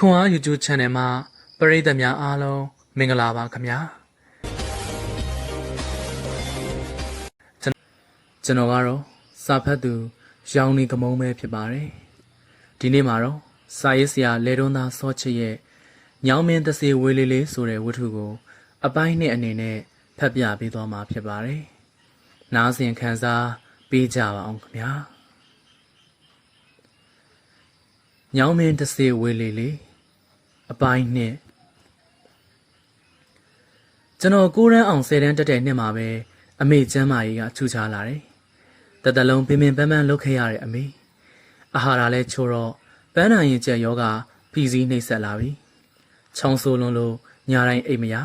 ခွန်အား YouTube Channel မှာပရိသတ်များအားလုံးမင်္ဂလာပါခင်ဗျာကျွန်ကျွန်တော်ကတော့စာဖတ်သူရောင်နေကမုံပဲဖြစ်ပါတယ်ဒီနေ့မှာတော့စာရေးဆရာလေတွန်းသားစောချစ်ရဲ့ညောင်မင်းတစေဝေးလေးလေးဆိုတဲ့ဝတ္ထုကို အပိုင်းနဲ့အနေနဲ့ဖတ်ပြပေးသွားမှာဖြစ်ပါတယ်နားဆင်ခံစားပေးကြပါအောင်ခင်ဗျာညောင်မင်းတစေဝေးလေးလေး အပိုင်းနှစ်ကျွန်တော်ကိုရန်းအောင်ဆယ်တန်းတက်တဲ့နှစ်မှာပဲအမေကျမ်းမာရေးကချူချလာတယ်။တတလုံးပင်ပင်ပန်းပန်းလုပ်ခဲ့ရတဲ့အမေအာဟာရလဲချိုးတော့ပန်းနိုင်ရင်ကျက်ယောဂဖီစည်းနှိပ်ဆက်လာပြီ။ချောင်းဆိုးလွန်းလို့ညာတိုင်းအိတ်မရ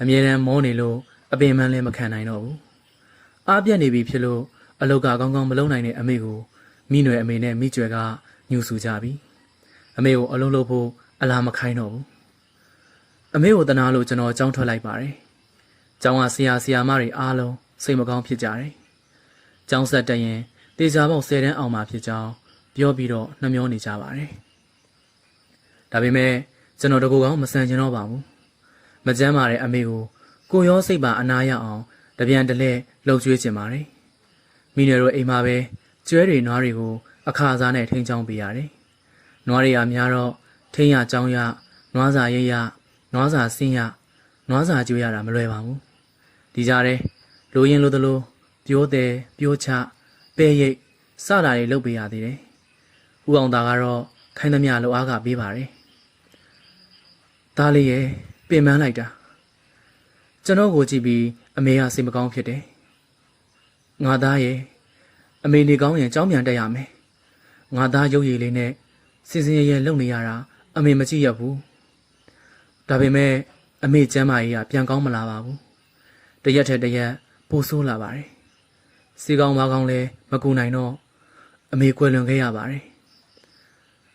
အမြဲတမ်းမောနေလို့အပင်မန်းလည်းမခံနိုင်တော့ဘူး။အားပြက်နေပြီဖြစ်လို့အလုတ်ကကောင်းကောင်းမလုပ်နိုင်တဲ့အမေကိုမိနွယ်အမေနဲ့မိကျွယ်ကညှူဆူကြပြီ။အမေကိုအလုံးလို့ဖို့ အလားမခိုင်းတော့ဘူးအမေကိုတနာလို့ကျွန်တော်ကြောင်းထွက်လိုက်ပါတယ်ကျောင်းကဆရာဆရာမတွေအားလုံးစိတ်မကောင်းဖြစ်ကြတယ်ကျောင်းဆက်တက်ရင်တေချာပေါက်10တန်းအောင်မှဖြစ်ကြောင်းပြောပြီးတော့နှမျောနေကြပါတယ်ဒါပေမဲ့ကျွန်တော်တကူကောင်းမဆန်ကျင်တော့ပါဘူးမကြမ်းပါတဲ့အမေကိုကိုရောစိတ်ပါအနာရအောင်တပြန်တလဲလှုပ်ကြွေးကျင်ပါတယ်မိနွယ်တို့အိမ်မှာပဲကျွဲတွေနွားတွေကိုအခါစားနဲ့ထိန်းချောင်းပေးရတယ်နွားတွေကများတော့ ထိန်းရကြောင်းရနွားစာရိပ်ရနွားစာဆင်းရနွားစာကျွေးရတာမလွယ်ပါဘူးဒီကြားထဲလိုရင်လိုသလိုပြိုးတယ်ပြိုးချပဲရိပ်စတာတွေလုပ်ပေးရသေးတယ်ဦးအောင်သားကတော့ခိုင်းသမျှလိုအားကပေးပါတယ်သားလေးရဲ့ပင်ပန်းလိုက်တာကျွန်တော်ကိုကြည့်ပြီးအမေကစိတ်မကောင်းဖြစ်တယ်ငါသားရဲ့အမေနေကောင်းရင်ကြောင်းပြန်တက်ရမယ်ငါသားရုပ်ရည်လေးနဲ့စင်စင်ရဲရဲလုံနေရတာ အမေမကြည့်ရဘူးဒါပေမဲ့အမေကျမ်းမာရေးကပြန်ကောင်းမလာပါဘူးတရက်ထက်တရက်ပိုဆိုးလာပါတယ်စီကောင်းမကောင်းလဲမကူနိုင်တော့အမေကွယ်လွန်ခဲ့ရပါတယ်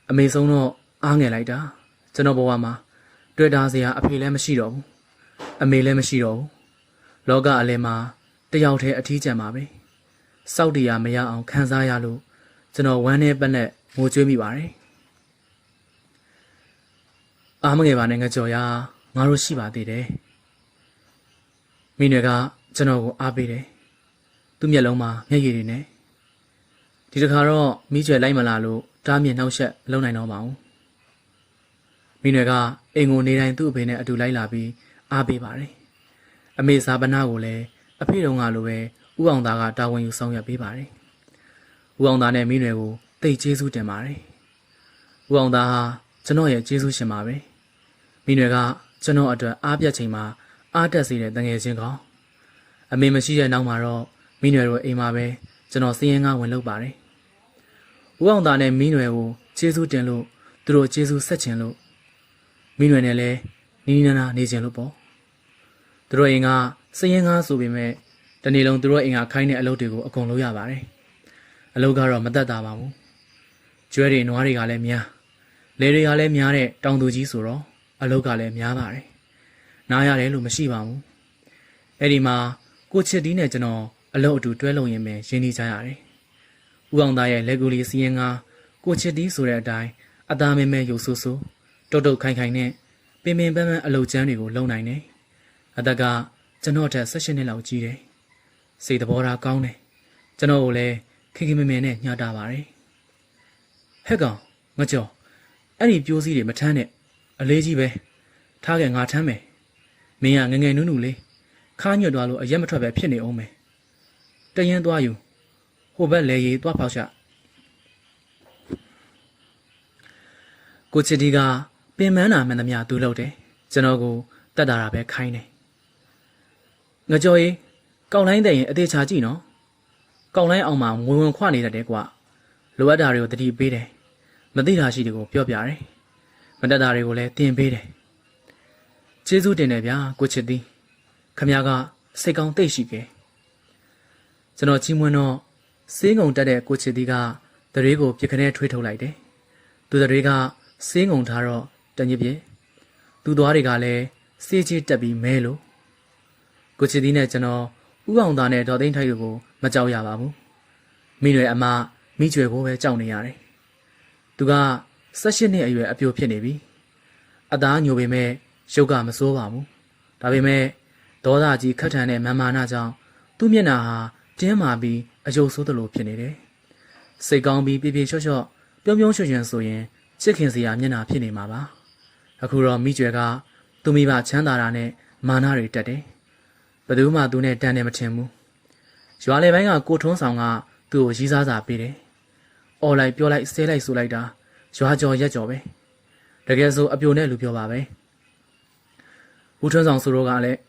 အမေဆုံးတော့အားငယ်လိုက်တာကျွန်တော်ဘဝမှာတွေ့တာစရာအဖေလည်းမရှိတော့ဘူးအမေလည်းမရှိတော့ဘူးလောကအလယ်မှာတယောက်တည်းအထီးကျန်ပါပဲစောက်တရားမရအောင်ခံစားရလို့ကျွန်တော်ဝမ်းနဲ့ပက်နဲ့ငိုကြွေးမိပါတယ် အားမငယ်ပါနဲ့ငကြော်ရငါတို့ရှိပါသေးတယ်မိနွယ်ကကျွန်တော်ကိုအားပေးတယ်သူ့မျက်လုံးမှာမျက်ရည်တွေနဲ့ဒီတခါတော့မိကျွယ်လိုက်မလာလို့တားမြင်နှောက်ယှက်မလုပ်နိုင်တော့ပါဘူးမိနွယ်ကအိမ်ကိုနေတိုင်းသူ့အဖေနဲ့အတူလိုက်လာပြီးအားပေးပါတယ်အမေစာပနာကိုလည်းအဖေတော်ကလိုပဲဥအောင်သားကတာဝန်ယူဆောင်ရွက်ပေးပါတယ်ဥအောင်သားနဲ့မိနွယ်ကိုတိတ်ကျေးဇူးတင်ပါတယ်ဥအောင်သားဟာကျွန်တော်ရဲ့ကျေးဇူးရှင်ပါပဲ မိနွယ်ကကျွန်တော်အတွက်အားပြတ်ချိန်မှာအားတက်စေတဲ့တငယ်ချင်းကောင်အမေမရှိတဲ့နောက်မှာတော့မိနွယ်တို့အိမ်မှာပဲကျွန်တော်စည်ရင်ကဝင်လုပ်ပါတယ်ဦးအောင်သားနဲ့မိနွယ်ကိုကျေးဇူးတင်လို့သူတို့ကျေးဇူးဆက်ချင်လို့မိနွယ်နဲ့လည်းနီးနီးနားနားနေချင်လို့ပေါ့သူတို့အိမ်ကစည်ရင်ကားဆိုပေမဲ့တနေ့လုံးသူတို့အိမ်ကခိုင်းတဲ့အလုပ်တွေကိုအကုန်လုပ်ရပါတယ်အလုပ်ကတော့မသက်သာပါဘူးကျွဲတွေနွားတွေကလည်းများလေတွေကလည်းများတဲ့တောင်သူကြီးဆိုတော့ အလုတ်ကလည်းများပါတယ်။နားရတယ်လို့မရှိပါဘူး။အဲ့ဒီမှာကိုချစ်တီးနဲ့ကျွန်တော်အလုတ်အတူတွဲလုံရင်ပဲရင်းနှီးကြရတယ်။ဦးအောင်သားရဲ့လက်ကူလီစီရင်ကကိုချစ်တီးဆိုတဲ့အတိုင်းအသားမဲမဲရုပ်ဆူဆူတုတ်တုတ်ခိုင်ခိုင်နဲ့ပင်ပင်ပန်းပန်းအလုတ်ချမ်းတွေကိုလုံနိုင်တယ်။အသက်ကကျွန်တော်ထက်၁၈နှစ်လောက်ကြီးတယ်။စိတ်သဘောထားကောင်းတယ်။ကျွန်တော်ကိုလည်းခင်ခင်မင်မင်နဲ့ညှတာပါတယ်။ဟဲ့ကောင်ငကြော်အဲ့ဒီပြိုးစည်းတွေမထမ်းနဲ့ အလေးကြီးပဲထားခဲ့ငါထမ်းမယ်မင်းကငငယ်နုနုလေးခါညွတ်သွားလို့အရက်မထွက်ပဲဖြစ်နေအောင်မယ်တရင်သွားယူဟိုဘက်လေရီသွားဖောက်ချကိုချစ်ဒီကပင်မန်းနာမှန်သမျှသူ့လုပ်တယ်ကျွန်တော်ကိုတတ်တာတာပဲခိုင်းတယ်ငကြော်ရီကောက်လိုင်းတဲ့ရင်အသေးချာကြည့်နော်ကောက်လိုင်းအောင်မှာဝင်ဝင်ခွနေတတ်တယ်ကွာလိုအပ်တာတွေကိုတတိပေးတယ်မသိတာရှိတယ်ကိုပြောပြတယ် မတက်တာတွေကိုလည်းတင်ပေးတယ်ကျေးဇူးတင်တယ်ဗျာကိုချစ်သည်ခမကစိတ်ကောင်းသိရှိခဲ့ကျွန်တော်ကြီးမွန်းတော့စေးငုံတက်တဲ့ကိုချစ်သည်ကတရေကိုပြစ်ခနဲထွေးထုတ်လိုက်တယ်သူတရေကစေးငုံထားတော့တညစ်ပြေသူသွားတွေကလည်းစေးချစ်တက်ပြီးမဲလို့ကိုချစ်သည်နဲ့ကျွန်တော်ဥအောင်သားနဲ့ဒေါ်သိန်းထိုက်တို့ကိုမကြောက်ရပါဘူးမိနွယ်အမမိကျွယ်ကိုပဲကြောက်နေရတယ်သူက 18နှစ်အရွယ်အပြိုဖြစ်နေပြီအသားညိုပေမဲ့ရုပ်ကမစိုးပါဘူးဒါပေမဲ့ဒေါသကြီးခတ်ထန်တဲ့မမာနာကြောင့်သူ့မျက်နှာဟာတင်းမာပြီးအယုတ်ဆိုးသလိုဖြစ်နေတယ်စိတ်ကောင်းပြီးပြေပြေချော့ချော့ပြုံးပြုံးရွှင်ရွှင်ဆိုရင်ချစ်ခင်စရာမျက်နှာဖြစ်နေမှာပါအခုတော့မိကျွယ်ကသူမိဘချမ်းသာတာနဲ့မာနတွေတက်တယ်ဘယ်သူမှသူနဲ့တန်တယ်မထင်ဘူးရွာလေပိုင်းကကိုထွန်းဆောင်ကသူ့ကိုရီးစားစာပေးတယ်။အော်လိုက်ပြောလိုက်ဆဲလိုက်ဆိုလိုက်တာ ရွာကြော်ရက်ကြော်ပဲ။တကယ်ဆိုအပြိုနဲ့လူပြောပါပဲ။ဦးထွန်းဆောင်ဆိုတော့ကလည်း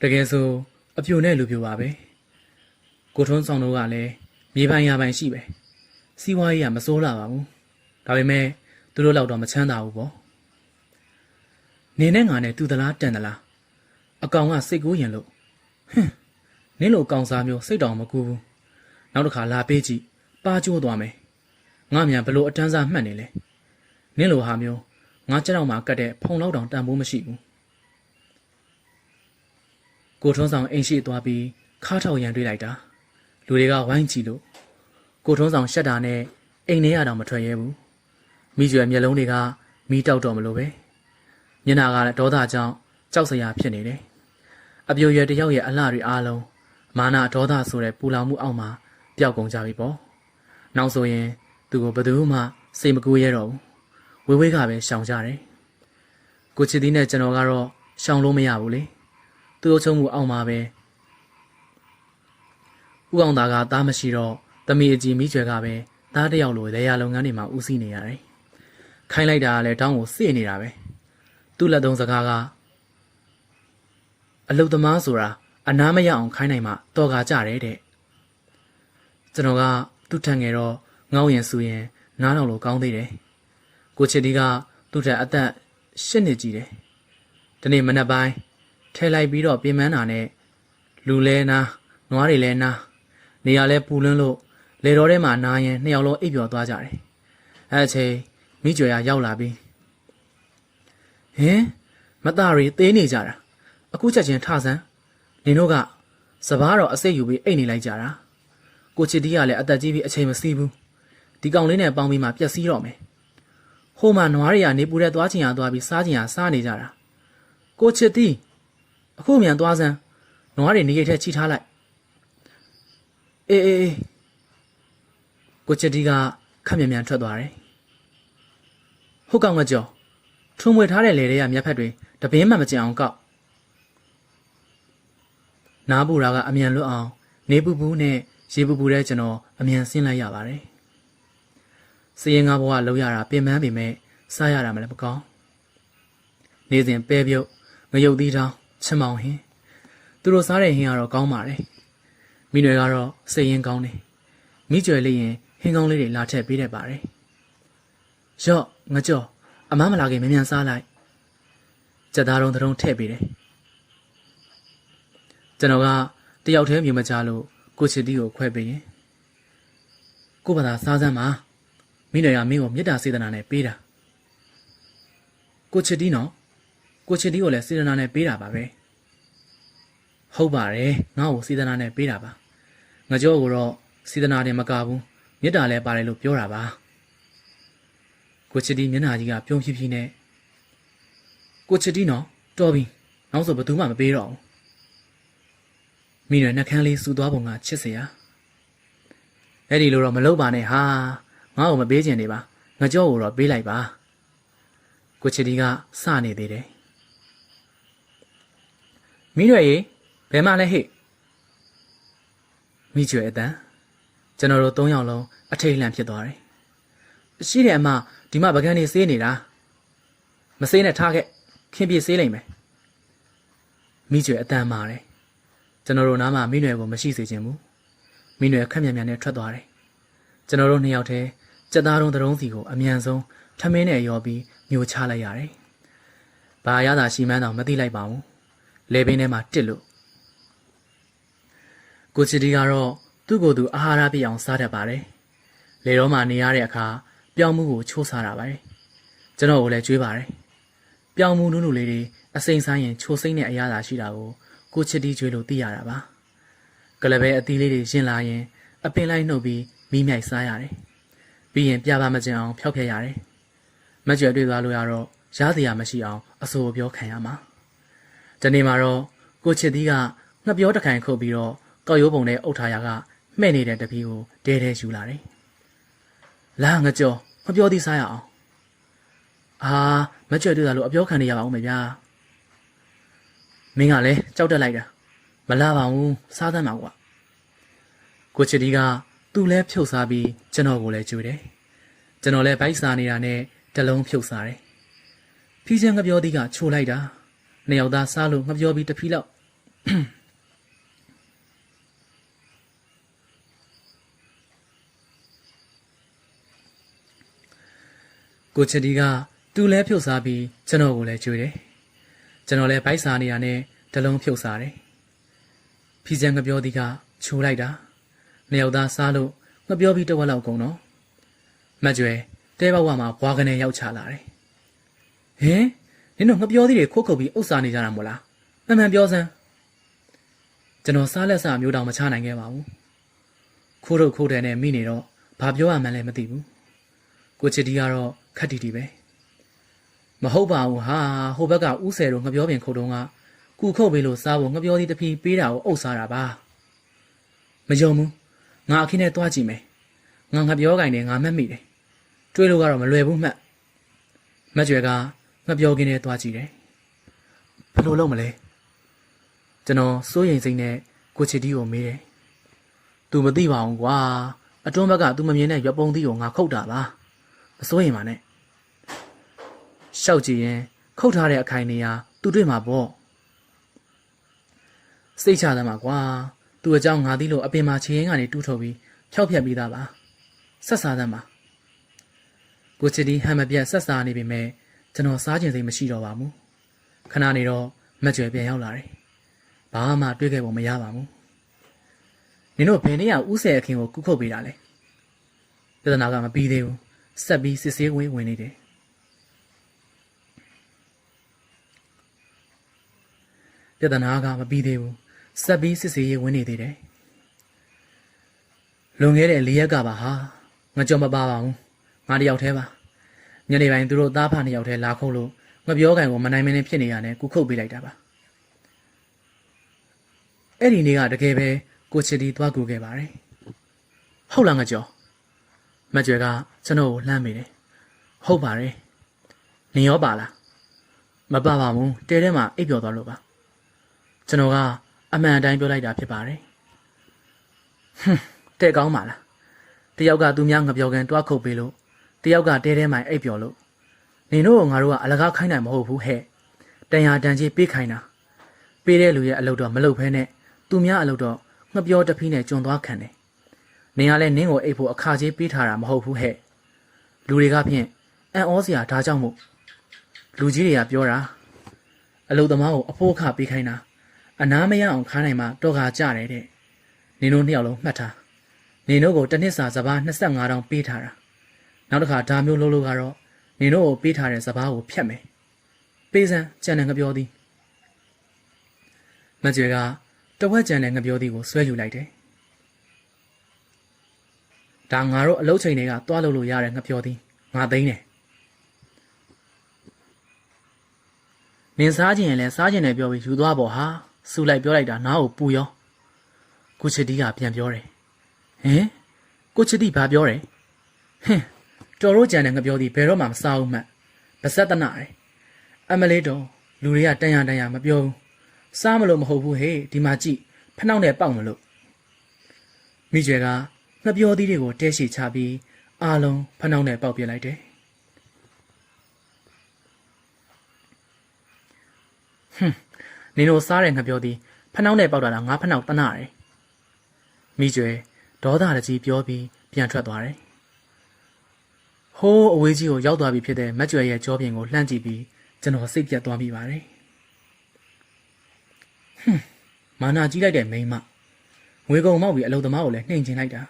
တကယ်ဆိုအပြိုနဲ့လူပြောပါပဲ။ကိုထွန်းဆောင်တို့ကလည်းမြေပိုင်ရပိုင်ရှိပဲ။စီးပွားရေးကမစိုးလာပါဘူး။ဒါပေမဲ့သူတို့လောက်တော့မချမ်းသာဘူးပေါ့။နေနဲ့ငါနဲ့တူသလားတန်သလားအကောင်ကစိတ်ကူးရင်လို့ဟင်း နင်းလိုအကောင်စားမျိုးစိတ်တောင်မကူဘူးနောက်တစ်ခါလာပေးကြည့်ပါကျိုးသွားမယ်ငါမြန်ဘလို့အတန်းစားမှတ်နေလဲနင်းလိုဟာမျိုးငါကြောက်မှကတ်တဲ့ဖုံလောက်တောင်တန်ဖိုးမရှိဘူးကိုထွန်းဆောင်အိမ်ရှိသွားပြီးခါထောက်ရန်တွေးလိုက်တာလူတွေကဝိုင်းကြည့်လို့ကိုထွန်းဆောင်ရှက်တာနဲ့အိမ်ထဲရတော့မထွက်ရဲဘူးမိကျွယ်မျက်လုံးတွေကမီးတောက်တော့မလို့ပဲမျက်နှာကလည်းဒေါသကြောင့်ကြောက်စရာဖြစ်နေတယ်။အပြိုရွယ်တစ်ယောက်ရဲ့အလှတွေအားလုံး မာနဒေါသဆိုတဲ့ပူလောင်မှုအောက်မှာပျောက်ကုန်ကြပြီပေါ့။နောက်ဆိုရင်သူကိုဘယ်သူမှစိတ်မကူရဲတော့ဘူး။ဝေးဝေးကပဲရှောင်ကြတယ်။ကိုချစ်သည်နဲ့ကျွန်တော်ကတော့ရှောင်လို့မရဘူးလေ။သူ့အချုံမှုအောက်မှာပဲဥအောင်သားကသားမရှိတော့တမီအကြီးမိကျွဲကပဲသားတစ်ယောက်လိုလေယာလုပ်ငန်းတွေမှာဦးစီးနေရတယ်။ခိုင်းလိုက်တာကလည်းတောင်းကိုစေ့နေတာပဲ။သူ့လက်သုံးစကားကအလုတ်သမားဆိုတာ အနားမရအောင်ခိုင်းနိုင်မှတော်ကာကြတယ်တဲ့ကျွန်တော်ကသူ့ထံငယ်တော့ငေါ့ရင်ဆူရင်နားတော်လိုကောင်းသေးတယ်ကိုချစ်ဒီကသူ့ထက်အသက်၈နှစ်ကြီးတယ်ဒီနေ့မနက်ပိုင်းထဲလိုက်ပြီးတော့ပြင်ပန်းတာနဲ့လူလဲနာနွားတွေလဲနာနေရာလဲပူလွန်းလို့လေတော်ထဲမှာနားရင်နှစ်ယောက်လုံးအိပ်ပျော်သွားကြတယ်အဲအချိန်မိကျွေရရောက်လာပြီးဟင်မသားရီသေးနေကြတာအခုချက်ချင်းထဆန်း နင်တို့ကစပားတော့အစိတ်ယူပြီးအိတ်နေလိုက်ကြတာကိုချစ်တီးကလည်းအသက်ကြီးပြီးအချိန်မစီးဘူးဒီကောင်လေးနဲ့ပေါင်းပြီးမှပျက်စီးတော့မယ်ဟိုမှာနွားတွေကနေပူတဲ့သွားချင်ရသွားပြီးစားချင်ရစားနေကြတာကိုချစ်တီးအခုမြန်သွားစမ်းနွားတွေနေရိတ်ထဲချိထားလိုက်အေးအေးအေးကိုချစ်တီးကခက်မြန်မြန်ထွက်သွားတယ်ဟုတ်ကောင်ကကြော်ထုံမွေထားတဲ့လေတွေကမျက်ဖက်တွေတပင်းမှမကျင်အောင်ကောက် နားပူတာကအမြန်လွတ်အောင်နေပူပူနဲ့ရေပူပူတဲ့ကျွန်တော်အမြန်ဆင်းလိုက်ရပါတယ်။စည်ရင်ငါဘဝလောက်ရတာပင်ပန်းပေမဲ့စားရတာမလည်းမကောင်း။နေစဉ်ပဲပြုတ်ငရုတ်သီးတောင်းချင်မောင်ဟင်းသူတို့စားတဲ့ဟင်းကတော့ကောင်းပါတယ်။မိနွယ်ကတော့စိတ်ရင်းကောင်းတယ်။မိကျွယ်လေးရင်ဟင်းကောင်းလေးတွေလာထည့်ပေးတတ်ပါတယ်။ရော့ငကြော့အမမလာခင်မြန်မြန်စားလိုက်။ကြက်သားတုံးတုံးထည့်ပေးတယ်။ ကျွန်တော်ကတယောက်တည်းမြင်မကြလို့ကိုချစ်တီကိုခွဲပေးရင်ကိုဘာသာစားစမ်းပါမိနွယ်ကမင်းကိုမေတ္တာစေတနာနဲ့ပေးတာကိုချစ်တီနော်ကိုချစ်တီကိုလည်းစေတနာနဲ့ပေးတာပါပဲဟုတ်ပါတယ်ငါ့ကိုစေတနာနဲ့ပေးတာပါငါကြောကိုတော့စေတနာနဲ့မကဘူးမေတ္တာလည်းပါတယ်လို့ပြောတာပါကိုချစ်တီမျက်နှာကြီးကပြုံးဖြည်းဖြည်းနဲ့ကိုချစ်တီနော်တော်ပြီနောက်ဆိုဘယ်သူမှမပေးတော့ဘူး မိနွယ်နှက်ခမ်းလေးစူသွားပုံကချစ်စရာအဲ့ဒီလိုတော့မလုပ်ပါနဲ့ဟာငါ့ကိုမပေးချင်နေပါငါကြောကိုတော့ပေးလိုက်ပါကိုချီတီကစနေသေးတယ်မိနွယ်ရေဘယ်မှလဲဟိမိကျွဲအတန်ကျွန်တော်တို့၃ယောက်လုံးအထိတ်လန့်ဖြစ်သွားတယ်ရှိတယ်အမဒီမှာပကန်းနေစေးနေတာမစေးနဲ့ထားခဲ့ခင်ပြေစေးလိုက်မယ်မိကျွဲအတန်မာတယ် ကျွန်တော်တို့နားမှာမိနွယ်ကိုမရှိစေချင်ဘူးမိနွယ်ခက်မြန်မြန်နဲ့ထွက်သွားတယ်ကျွန်တော်တို့နှစ်ယောက်တည်းစက်သားတုံးတုံးစီကိုအမြန်ဆုံးထမင်းနဲ့ရောပြီးမျိုးချလိုက်ရတယ်ဘာရတာရှိမှန်းတော့မသိလိုက်ပါဘူးလေပင်ထဲမှာတစ်လို့ကိုချီတီကတော့သူ့ကိုယ်သူအာဟာရပြည့်အောင်စားတတ်ပါတယ်လေတော့မှနေရတဲ့အခါပြောင်းမှုကိုချိုးစားတာပါတယ်ကျွန်တော်ကိုလည်းကြွေးပါတယ်ပြောင်းမှုနုနုလေးတွေအစိမ့်ဆိုင်ရင်ချိုးစိမ့်တဲ့အရာသာရှိတာကို ကိုချစ်တီးကျွေးလို့သိရတာပါကလပဲအသီးလေးတွေရင်လာရင် အပင်လိုက်နှုတ်ပြီးမိမြိုက်စားရတယ်ပြီးရင်ပြပါမကျင်အောင်ဖျောက်ဖျက်ရတယ်မကြွယ်တွေ့သွားလို့ရတော့ရားစရာမရှိအောင်အဆိုပြောခံရမှာဒီနေ့မှာတော့ကိုချစ်သီးကငှက်ပြောတစ်ခိုင်ခုတ်ပြီးတော့ကောက်ရိုးပုံနဲ့အုပ်ထားရကမှဲ့နေတဲ့တပီးကိုဒဲဒဲယူလာတယ်လာငကြောငှက်ပြောသီးစားရအောင်အာမကြွယ်တွေ့သွားလို့အပြောခံနေရပါဦးမယ်ဗျာ မင်းကလည်းကြောက်တက်လိုက်တာမလာပါဘူးစားသမ်းပါကွာကိုချစ်ဒီကသူ့လဲဖြုတ်စားပြီးကျွန်တော်ကိုလည်းကြွေတယ်ကျွန်တော်လည်းဗိုက်စားနေတာနဲ့တလုံးဖြုတ်စားတယ်ဖီးချင်ငပြောသီးကချိုလိုက်တာနှစ်ယောက်သားစားလို့ငပြောပြီးတစ်ဖီးလောက်ကိုချစ်ဒီကသူ့လဲဖြုတ်စားပြီးကျွန်တော်ကိုလည်းကြွေတယ် ကျွန်တော်လည်းဗိုက်စားနေတာနဲ့တလုံးဖြုတ်စားတယ်ဖီးချင်ငပြောသီးကချိုလိုက်တာနှစ်ယောက်သားစားလို့ငပြောပြီးတစ်ဝက်လောက်ကုန်တော့မကြွယ်တဲဘဝမှာဘွားကနေရောက်ချလာတယ်ဟင်နင်တို့ငပြောသီးတွေခုတ်ခုတ်ပြီးဥစ္စာနေကြတာမို့လားမှန်မှန်ပြောစမ်းကျွန်တော်စားလက်စားမျိုးတောင်မချနိုင်ခဲ့ပါဘူးခိုးတော့ခိုးတယ်နဲ့မိနေတော့ဘာပြောရမှန်းလည်းမသိဘူးကိုချစ်တီကတော့ခက်တီတီပဲ မဟုတ်ပါဘူးဟာဟိုဘက်ကဥဆယ်တို့ငပြောပင်ခုတ်တုံးကကူခုတ်ပေးလို့စားဖို့ငပြောသီးတစ်ဖီးပေးတာကိုအုပ်စားတာပါမယုံဘူးငါအခင်းနဲ့တွားကြည့်မယ်ငါငပြောကင်နဲ့ငါမှတ်မိတယ်တွေးလို့ကတော့မလွယ်ဘူးမှတ်မကြွယ်ကငပြောကင်းနဲ့တွားကြည့်တယ်ဘယ်လိုလုပ်မလဲကျွန်တော်စိုးရိမ်စိတ်နဲ့ကိုချစ်တီကိုမေးတယ်။ "तू မသိပါဘူးကွာ။အတွန်းဘက်က तू မမြင်တဲ့ရွက်ပုံသီးကိုငါခုတ်တာပါ။မစိုးရင်ပါနဲ့။ ရှောက်ကြည့်ရင်ခုတ်ထားတဲ့အခိုင်နေရာ तू တွေ့မှာပေါ့။စိတ်ချသမ်းပါကွာ။ तू အကြောင်းငါသိလို့အပင်မှာခြေရင်းကနေတူးထုတ်ပြီးဖြောက်ဖြက်ပြီးသားပါ။ဆက်စားသမ်းပါ။ကိုချစ်တီဟန်မပြတ်ဆက်စားနေပြီမဲ့ကျွန်တော်စားကျင်စိတ်မရှိတော့ပါဘူး။ခဏနေတော့မကြွယ်ပြန်ရောက်လာတယ်။ဘာမှတွေးခဲ့ပုံမရပါဘူး။နင်တို့ဘယ်နေ့ကဥဆယ်အခင်းကိုကုခုတ်ပေးတာလဲ။ပြဿနာကမပြီးသေးဘူး။ဆက်ပြီးစစ်ဆေးဝင်ဝင်နေတယ်။ ပြဿနာကမပြီးသေးဘူး။ဆက်ပြီးစစ်ဆေးရေးဝင်နေသေးတယ်။လွန်ခဲ့တဲ့၄ရက်ကပါဟာငကြုံမပါပါဘူး။ငါတယောက်တည်းပါ။ညနေပိုင်းသူတို့သားဖနှစ်ယောက်တည်းလာခုတ်လို့ငပြောကန်ကိုမနိုင်မနေဖြစ်နေရတယ်ကုခုတ်ပေးလိုက်တာပါ။အဲ့ဒီနေ့ကတကယ်ပဲကိုချစ်တီသွားကူခဲ့ပါတယ်။ဟုတ်လားငကြောမကြွယ်ကကျွန်တော်ကိုလှမ်းမိတယ်။ဟုတ်ပါတယ်။နင်ရောပါလား။မပါပါဘူး။တဲထဲမှာအိပ်ပျော်သွားလို့ပါ။ ကျွန်တော်ကအမှန်အတိုင်းပြောလိုက်တာဖြစ်ပါတယ်။ဟွန်းတဲ့ကောင်းပါလား။တယောက်ကသူများငပြောကန်တွားခုတ်ပေးလို့တယောက်ကတဲထဲမှာအိပ်ပျော်လို့နင်တို့ကငါတို့ကအလကားခိုင်းနိုင်မဟုတ်ဘူးဟဲ့။တန်ရာတန်ကြီးပေးခိုင်းတာ။ပေးတဲ့လူရဲ့အလုပ်တော့မလုပ်ဖဲနဲ့သူများအလုပ်တော့ငပြောတဖီးနဲ့ကျွံသွားခံတယ်။နင်ကလည်းနင်းကိုအိပ်ဖို့အခါကြီးပေးထားတာမဟုတ်ဘူးဟဲ့။လူတွေကဖြင့်အံ့ဩစရာဒါကြောင့်မို့လူကြီးတွေကပြောတာအလုပ်သမားကိုအဖို့အခပေးခိုင်းတာ အနားမရအောင်ခါနိုင်မှတော့ခါကြတယ်တဲ့။နင်တို့နှစ်ယောက်လုံးမှတ်ထား။နင်တို့ကိုတစ်နှစ်စာစပား25တောင်ပေးထားတာ။နောက်တစ်ခါဒါမျိုးလုပ်လို့ကတော့နင်တို့ကိုပေးထားတဲ့စပားကိုဖြတ်မယ်။ပေးစမ်းကြံတယ်ငပြောသည်။မကျွေကတဝက်ကြံတဲ့ငပြောသည်ကိုဆွဲယူလိုက်တယ်။ဒါငါတို့အလုပ်ချိန်တွေကတွားလို့လို့ရတဲ့ငပြောသည်ငါသိမ်းတယ်။နင်စားခြင်းရင်လည်းစားခြင်းနဲ့ပြောပြီးယူသွားပေါ့ဟာ စူလိုက်ပြောလိုက်တာနားကိုပူရောကိုချစ်တီကပြန်ပြောတယ်။ဟင်ကိုချစ်တီဘာပြောတယ်။ဟင်တော်တို့ကြံတဲ့ငပြောသည်ဘယ်တော့မှမစားဘူးမှတ်။ဗဆက်တနာတယ်။အမလေးတော်လူတွေကတန်ရတန်ရမပြောဘူး။စားမလို့မဟုတ်ဘူးဟေးဒီမှာကြည့်ဖနှောက်နဲ့ပေါက်မလို့မိကျွဲကငပြောသီးတွေကိုတဲရှိချပြီးအားလုံးဖနှောက်နဲ့ပေါက်ပြလိုက်တယ်ဟွန်း နင်တို့စားတဲ့ငပြောသီးဖနှောက်နဲ့ပေါက်တာတော့ငါဖနှောက်တနာတယ်မိကျွဲဒေါသတကြီးပြောပြီးပြန်ထွက်သွားတယ်ဟိုးအဝေးကြီးကိုရောက်သွားပြီဖြစ်တဲ့မက်ကျွဲရဲ့ကြောပြင်ကိုလှမ်းကြည့်ပြီးကျွန်တော်စိတ်ပြတ်သွားမိပါတယ်ဟွန်းမာနာကြီးလိုက်တဲ့မိန်းမငွေကုန်မောက်ပြီးအလုံသမားကိုလည်းနှိမ်ချင်လိုက်တာ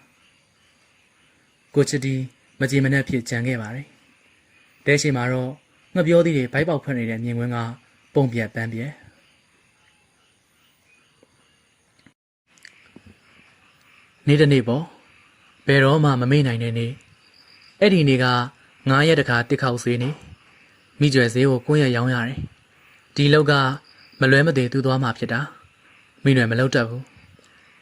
ကိုချစ်တီမကြည်မနှက်ဖြစ်ကြံခဲ့ပါတယ်တဲရှိမှာတော့ငပြောသီးတွေဘိုက်ပေါက်ဖွင့်နေတဲ့မြင်ကွင်းကပုံပြက်ပန်းပြ နေ့တစ်နေ့ပေါ့ဘယ်တော့မှမမေ့နိုင်တဲ့နေ့အဲ့ဒီနေ့က9ရက်တခါတစ်ခေါက်ဈေးနေမိကျွယ်ဈေးကိုကိုယ့်ရဲ့ရောင်းရတယ်ဒီလောက်ကမလွဲမသွေသူ့သွားမှဖြစ်တာမိနွယ်မလောက်တတ်ဘူး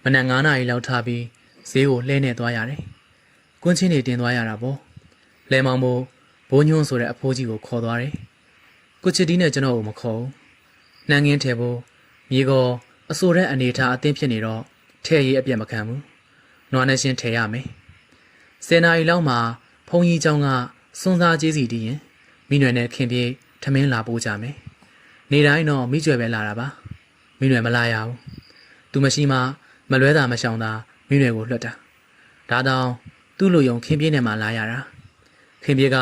မနက်9နာရီလောက်ထားပြီးဈေးကိုလှဲနေသွားရတယ်ကွန်းချင်းတွေတင်သွားရတာပေါ့လဲမောင်မို့ဘိုးညွန်းဆိုတဲ့အဖိုးကြီးကိုခေါ်သွားတယ်ကိုချစ်တီးနဲ့ကျွန်တော်ကိုမခေါ်ဘူးနှမ်းငင်းထဲဖို့မြေကောအဆိုတဲ့အနေထားအသင်းဖြစ်နေတော့ထဲ့ရေးအပြတ်မခံဘူး နွားနဲ့ရှင်းထဲရမယ်ဆယ်နာရီလောက်မှာဖုန်ကြီးเจ้าကစွန်းစားကြီးစီတည်ရင်မိနွယ်နဲ့ခင်ပြေးထမင်းလာပို့ကြမယ်နေတိုင်းတော့မိကျွယ်ပဲလာတာပါမိနွယ်မလာရဘူးသူမရှိမှမလွဲတာမရှောင်တာမိနွယ်ကိုလွတ်တာဒါတောင်သူ့လူယုံခင်ပြေးနဲ့မှလာရတာခင်ပြေးက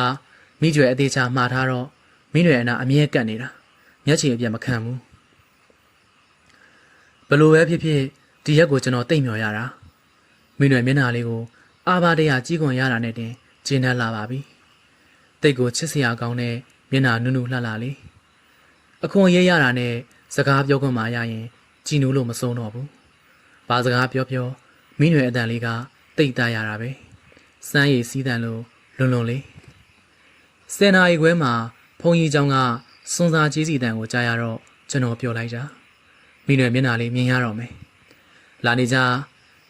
မိကျွယ်အသေးချာမှားထားတော့မိနွယ်အနာအမြဲကတ်နေတာမျက်ခြေအပြတ်မခံဘူးဘလို့ပဲဖြစ်ဖြစ်ဒီရက်ကိုကျွန်တော်တိတ်မျော်ရတာ မိနွယ်မျက်နှာလေးကိုအာဘာတရားကြီးကွန်ရတာနဲ့တင်ကျင်းနဲ့လာပါပြီတိတ်ကိုချစ်စရာကောင်းတဲ့မျက်နှာနုနုလှလှလေးအခွန်ရဲရတာနဲ့စကားပြောခွင့်မှရရင်ကြည်နူးလို့မဆုံးတော့ဘူးဘာစကားပြောပြောမိနွယ်အတန်လေးကတိတ်သားရတာပဲစမ်းရည်စီးတန်လို့လွန်လွန်လေးစင်နာရီခွဲမှာဖုန်ကြီးเจ้าကစွန်းစားကြီးစီတန်ကိုကြားရတော့ကျွန်တော်ပြောလိုက်တာမိနွယ်မျက်နှာလေးမြင်ရတော့မယ်လာနေကြ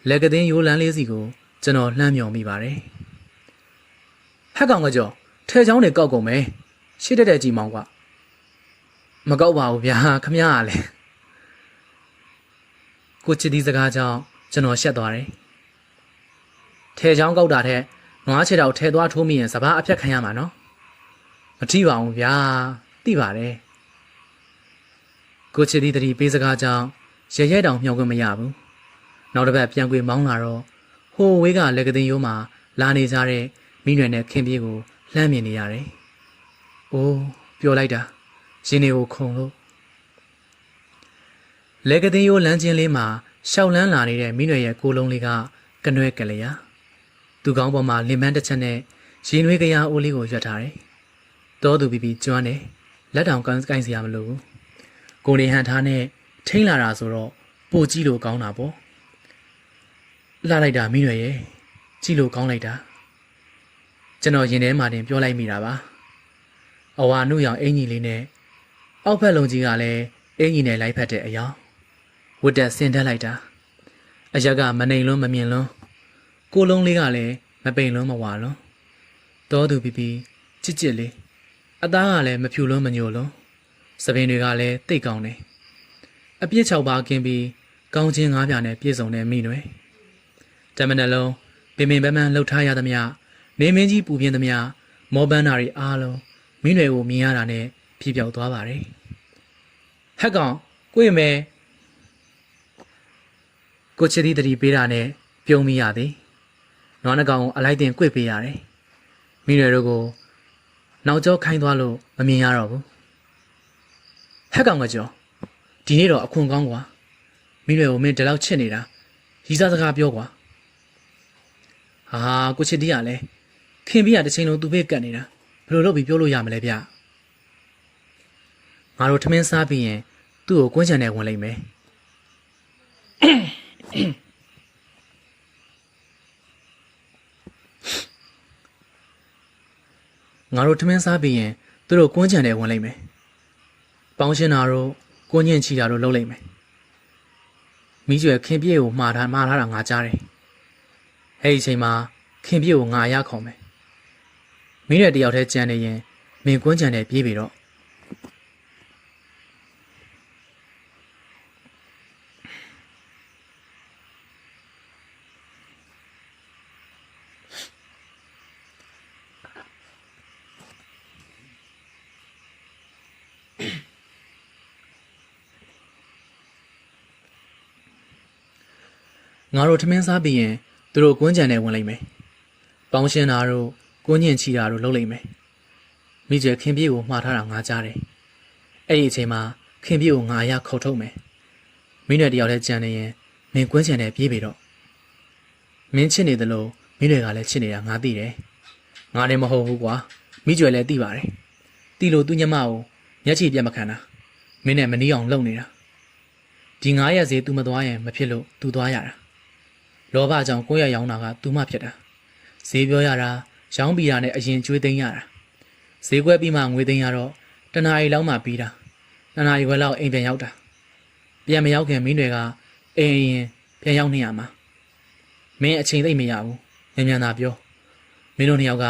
လက်ကသင်းရိုးလန်းလေးစီကိုကျွန်တော်လှမ်းမြော်မိပါတယ်ဟက်ကောင်ကကြောထဲချောင်းတွေကောက်ကုန်မယ်ရှေ့တက်တဲ့ကြီးမောင်ကမကောက်ပါဘူးဗျာခမရကလည်းကိုချစ်ဒီစကားကြောင့်ကျွန်တော်ရှက်သွားတယ်ထဲချောင်းကောက်တာတဲ့နွားခြေတော့ထဲသွားထိုးမိရင်စပားအဖြတ်ခံရမှာနော်မထီပါဘူးဗျာသိပါတယ်ကိုချစ်ဒီတတိပေးစကားကြောင့်ရရဲတောင်မျှော်ခွင့်မရဘူး နောက်တစ်ပတ်ပြန်ကွေမောင်းလာတော့ဟိုဝေးကလက်ကတင်ရိုးမှာလာနေကြတဲ့မိနွယ်နဲ့ခင်ပြေးကိုလှမ်းမြင်နေရတယ်။အိုးပြောလိုက်တာရင်တွေကိုခုန်လို့လက်ကတင်ရိုးလမ်းချင်းလေးမှာရှောက်လန်းလာနေတဲ့မိနွယ်ရဲ့ကိုယ်လုံးလေးကကနွဲကလေးရသူကောင်းပေါ်မှာလင်မန်းတစ်ချက်နဲ့ရင်နွေးကရားအိုးလေးကိုရွက်ထားတယ်။တောသူပြီးပြီးကျွမ်းတယ်လက်တောင်ကန်ကိုင်းစရာမလိုဘူး။ကိုနေဟန်ထားနဲ့ထိမ့်လာတာဆိုတော့ပိုကြည့်လို့ကောင်းတာပေါ့။ လှလိုက်တာမိနွယ်ရဲ့ကြည့်လို့ကောင်းလိုက်တာကျွန်တော်ရင်ထဲမှာတင်ပြောလိုက်မိတာပါအဝါနုရောင်အင်ကြီးလေးနဲ့အောက်ဖက်လုံးကြီးကလည်းအင်ကြီးနဲ့လိုက်ဖက်တဲ့အယောင်ဝတ်တက်ဆင်တက်လိုက်တာအရက်ကမနှိမ်လွန်းမမြင်လွန်းကိုလုံးလေးကလည်းမပိန်လွန်းမဝါလွန်းတောသူပြီးပြီးချစ်ချစ်လေးအသားကလည်းမဖြူလွန်းမညိုလွန်းစပင်တွေကလည်းတိတ်ကောင်းတယ်အပြစ်၆ပါးကင်းပြီးကောင်းချင်းငါးပြားနဲ့ပြည့်စုံတဲ့မိနွယ် တမန်နှလုံးပင်ပင်ပန်းပန်းလှုပ်ထားရသမျှနေမင်းကြီးပူပြင်းသမျှမောပန်းနာတွေအားလုံးမင်းတွေကိုမြင်ရတာနဲ့ပြပြောက်သွားပါတယ်ဟက်ကောင်ကိုယ့်မဲကိုချစ်သည်တတိပေးတာနဲ့ပြုံးမိရသည်နွားနှကောင်ကိုအလိုက်တင်ကြွေပေးရတယ်မင်းတွေတို့ကိုနောက်ကျောခိုင်းသွားလို့မမြင်ရတော့ဘူးဟက်ကောင်ကကြောဒီနေ့တော့အခွန်ကောင်းကွာမင်းတွေကိုမင်းဒီလောက်ချစ်နေတာရီးစားစကားပြောကွာ ဟာကိုချစ်တီးရလဲခင်ပြီးရတစ်ချိန်လုံးသူ့ဘေးကတ်နေတာဘယ်လိုလုပ်ပြီးပြောလို့ရမလဲဗျငါတို့ထမင်းစားပြီးရင်သူ့ကိုကွင်းချန်နဲ့ဝင်လိုက်မယ်ငါတို့ထမင်းစားပြီးရင်သူတို့ကွင်းချန်နဲ့ဝင်လိုက်မယ်ပေါင်းရှင်းတာတို့ကွင်းညင်ချီတာတို့လုပ်လိုက်မယ်မိကျွယ်ခင်ပြေကိုမှားထားမှားထားတာငါကြားတယ် အဲ့ဒီအချိန်မှာခင်ပြေကိုငါရခေါ်မယ်မင်းရဲ့တယောက်တည်းကြံနေရင်မင်းကွန်းကြံနေပြေးပြီတော့ငါတို့ထမင်းစားပြီးရင် သူတို့ကွန်းကြံနေဝင်လိုက်မယ်ပေါင်းရှင်းတာတို့ကိုညင်ချီတာတို့လုပ်လိုက်မယ်မိကျခင်ပြေကိုမှားထားတာငါကြားတယ်အဲ့ဒီအချိန်မှာခင်ပြေကိုငါရခုတ်ထုတ်မယ်မင်းတို့တယောက်တည်းကြံနေရင်မင်းကွင်းချင်တယ်ပြေးပြီတော့မင်းချစ်နေတယ်လို့မင်းတွေကလည်းချစ်နေတာငါသိတယ်ငါလည်းမဟုတ်ဘူးကွာမိကျွယ်လည်းသိပါတယ်တီလို့သူညမကိုမျက်ခြေပြတ်မခံတာမင်းနဲ့မနီးအောင်လုပ်နေတာဒီငါးရက်စီ तू မသွားရင်မဖြစ်လို့ तू သွားရတာ လောဘကြောင့်ကိုယ့်ရရောင်းတာကသူမှဖြစ်တာဈေးပြောရတာရောင်းပြီးတာနဲ့အရင်ကျွေးသိမ်းရတာဈေးကွက်ပြီးမှငွေသိမ်းရတော့တနားရီလောက်မှပြီးတာနှစ်နာရီခွဲလောက်အိမ်ပြန်ရောက်တာပြန်မရောက်ခင်မင်းတွေကအိမ်အရင်ပြန်ရောက်နေရမှာမင်းအချိန်သိမ့်မရဘူးမြန်မြန်သာပြောမင်းတို့နှစ်ယောက်က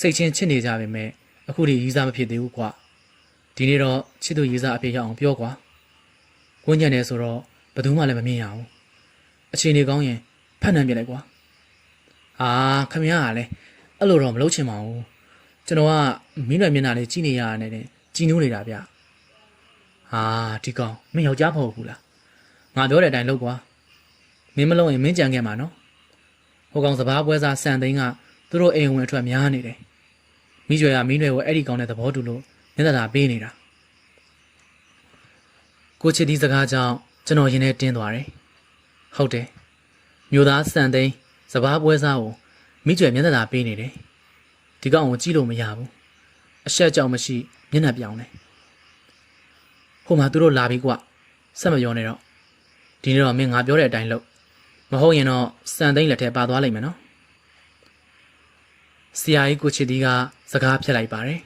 စိတ်ချင်းချစ်နေကြပေမဲ့အခုထိရီးစားမဖြစ်သေးဘူးကွာဒီနေ့တော့ချစ်သူရီးစားအဖြစ်ရောက်အောင်ပြောကွာဝင်းညံနေဆိုတော့ဘယ်သူမှလည်းမမြင်ရဘူးအချိန်နေကောင်းရင်ဖ တ်နှံပြလိုက်ကွာအာခမရကလည်းအဲ့လိုတော့မလုပ်ချင်ပါဘူးကျွန်တော်ကမင်းတို့မျက်နှာလေးကြည့်နေရတာနဲ့တင်ကြည်နိုးနေတာဗျဟာဒီကောင်မင်းယောက်ျားမဟုတ်ဘူးလားငါပြောတဲ့အတိုင်းလုပ်ကွာမင်းမလုပ်ရင်မင်းကြံခဲ့မှာနော်ဟိုကောင်စဘာပွဲစားစံသိန်းကသူတို့အိမ်ဝင်အထွက်များနေတယ်မိကျွေကမင်းတွေကိုအဲ့ဒီကောင်နဲ့သဘောတူလို့မျက်နှာသာပေးနေတာကိုချစ်ဒီစကားကြောင့်ကျွန်တော်ရင်ထဲတင်းသွားတယ်ဟုတ်တယ် မျိုးသားစံသိန်းစဘာပွဲစားကိုမိကျွေမျက်နှာသာပေးနေတယ်ဒီကောင်ကိုကြည့်လို့မရဘူးအဆက်ကြောင်မရှိမျက်နှာပြောင်းတယ်ဟိုမှာသူတို့လာပြီကွဆက်မပြောနဲ့တော့ဒီနေ့တော့မင်းငါပြောတဲ့အတိုင်းလုပ်မဟုတ်ရင်တော့စံသိန်းလက်ထဲပါသွားလိမ့်မယ်နော်ဆရာကြီးကိုချစ်ဒီကစကားဖြတ်လိုက်ပါတယ်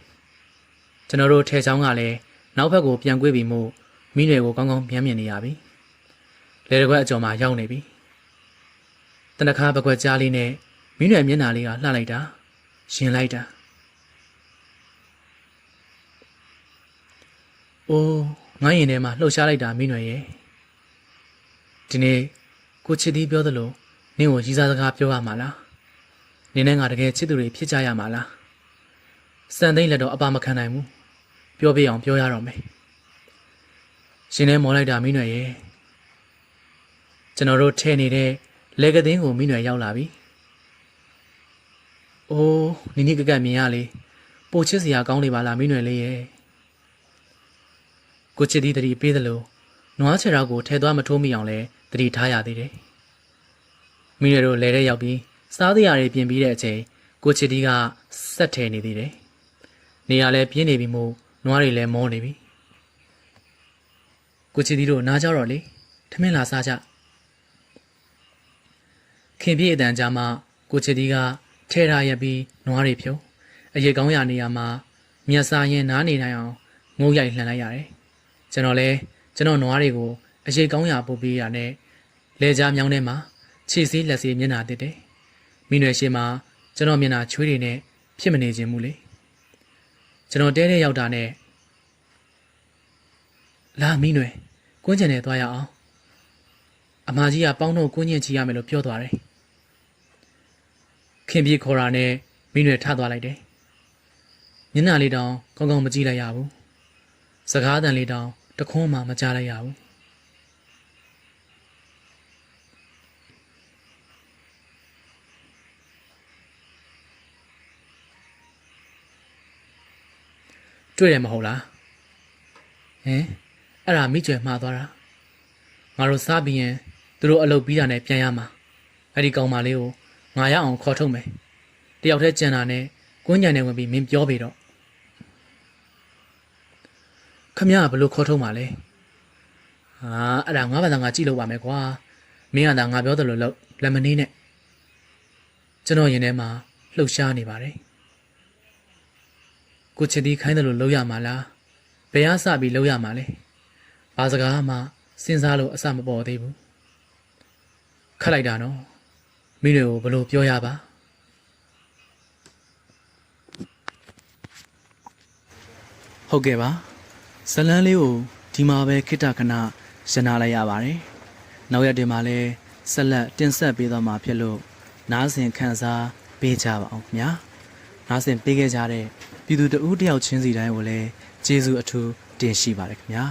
ကျွန်တော်တို့ထဲချောင်းကလည်းနောက်ဘက်ကိုပြန်ကွေးပြီးမို့မိနွယ်ကိုကောင်းကောင်းပြန်မြင်နေရပြီလေတကွက်အကျော်မှာရောက်နေပြီ တနခါပကွက်ကြားလေးနဲ့မိနွယ်မျက်နှာလေးကလှလိုက်တာရှင်လိုက်တာအိုးငိုင်းရင်ထဲမှာလှုပ်ရှားလိုက်တာမိနွယ်ရဲ့ဒီနေ့ကိုချစ်သည်ပြောသလိုနင့်ကိုရီးစားစကားပြောရမှာလားနင်းနဲ့ငါတကယ်ချစ်သူတွေဖြစ်ကြရမှာလားစံသိမ့်လက်တော့အပါမခံနိုင်ဘူးပြောပြအောင်ပြောရတော့မယ်ရှင်နဲ့မော်လိုက်တာမိနွယ်ရဲ့ကျွန်တော်တို့ထဲနေတဲ့ လက်ကသင်းကိုမိနွယ်ရောက်လာပြီအိုးနီနီကကက်မြင်ရလေပိုချစ်စရာကောင်းလေပါလားမိနွယ်လေးရဲ့ကိုချစ်သည်တတိပေးသလိုနွားချေရောက်ကိုထဲသွားမထိုးမိအောင်လဲတတိထားရသေးတယ်မိနွယ်တို့လဲတဲ့ရောက်ပြီးစားစရာတွေပြင်ပြီးတဲ့အချိန်ကိုချစ်ဒီကဆက်ထဲနေသေးတယ်နေရာလဲပြင်းနေပြီမို့နွားတွေလည်းမောနေပြီကိုချစ်ဒီတို့နားကြတော့လေထမင်းလာစားကြ ခင်ပြည့်အတန်ကြားမှာကိုချစ်ဒီကထဲထားရပြီးနွားတွေဖြုံအရေကောင်းရနေရာမှာမျက်စာရင်နားနေနိုင်အောင်ငိုးရိုက်လှန်လိုက်ရတယ်ကျွန်တော်လဲကျွန်တော်နွားတွေကိုအရေကောင်းရပို့ပေးရနဲ့လဲကြားမြောင်းထဲမှာခြေစည်းလက်စည်းမျက်နှာတစ်တယ်မိနွယ်ရှိမှာကျွန်တော်မျက်နှာချွေးတွေနဲ့ဖြစ်မနေခြင်းမူလေကျွန်တော်တဲတဲ့ရောက်တာနဲ့လာမိနွယ်ကွင်းကျင်နဲ့သွားရအောင်အမကြီးကပေါင်းတော့ကွင်းကျင်ချီရမယ်လို့ပြောသွားတယ် ခင်ပြေခေါ်တာနဲ့မိနွယ်ထသွားလိုက်တယ်မျက်နှာလေးတောင်ကောင်းကောင်းမကြည့်လိုက်ရဘူးစကားတန်လေးတောင်တခွန်းမှမကြားလိုက်ရဘူးတွေ့တယ်မဟုတ်လားဟင်အဲ့ဒါမိကျွယ်မှားသွားတာငါတို့စားပြီးရင်သူတို့အလုပ်ပြီးတာနဲ့ပြန်ရမှာအဲ့ဒီကောင်မလေးကို ငါရအောင်ခေါ်ထုတ်မယ်တယောက်တည်းကြံတာနဲ့ကွန်းညံနေဝင်ပြီးမင်းပြောပြီတော့ခမရဘလို့ခေါ်ထုတ်မှာလဲဟာအဲ့ဒါငါဘာသာငါကြည့်လို့ပါမယ်ကွာမင်းကသာငါပြောတယ်လို့လို့လက်မနေနဲ့ကျွန်တော်ရင်ထဲမှာလှုပ်ရှားနေပါတယ်ကိုချစ်သည်ခိုင်းတယ်လို့လုပ်ရမှာလားဘယ်အားစပြီးလုပ်ရမှာလဲဘာစကားမှစဉ်းစားလို့အစမပေါ်သေးဘူးခတ်လိုက်တာနော် မိတွေကိုဘလို့ပြောရပါဟုတ်ကဲ့ပါဇလန်းလေးကိုဒီမှာပဲခိတ္တခဏရနာလိုက်ရပါတယ်နောက်ရက်တွေမှာလည်းဆက်လက်တင်ဆက်ပေးသွားမှာဖြစ်လို့နားဆင်ခန်းစားပေးကြပါအောင်ခင်ဗျာနားဆင်ပေးခဲ့ကြတဲ့ပြည်သူတဦးတယောက်ချင်းစီတိုင်းကိုလည်းကျေးဇူးအထူးတင်ရှိပါတယ်ခင်ဗျာ